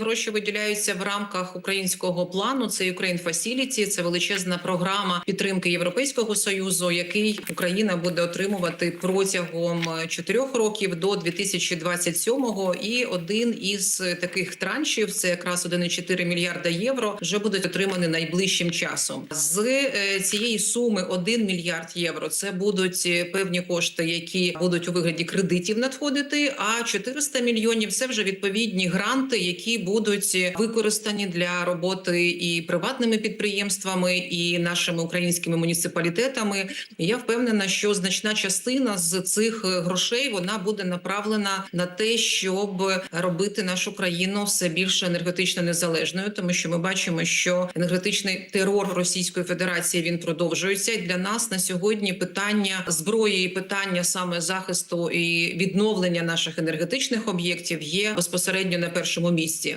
Гроші виділяються в рамках українського плану. Це Ukraine Facility, це величезна програма підтримки Європейського союзу, який Україна буде отримувати протягом чотирьох років до 2027-го. І один із таких траншів, це якраз 1,4 мільярда євро, вже будуть отримані найближчим часом. З е, цієї суми 1 мільярд євро. Це будуть е, певні кошти, які будуть у вигляді кредитів надходити. А 400 мільйонів це вже відповідні гранти, які будуть використані для роботи і приватними підприємствами, і нашими українськими муніципалітетами. Я впевнена, що значна частина з цих грошей вона буде направлена на те, щоб робити нашу країну все більше енергетично незалежною, тому що ми бачимо, що енергетичний терор Російської Федерації він продовжується. І для нас на сьогодні питання зброї, і питання саме захисту і відновлення наших енергетичних об'єктів є безпосередньо на першому місці.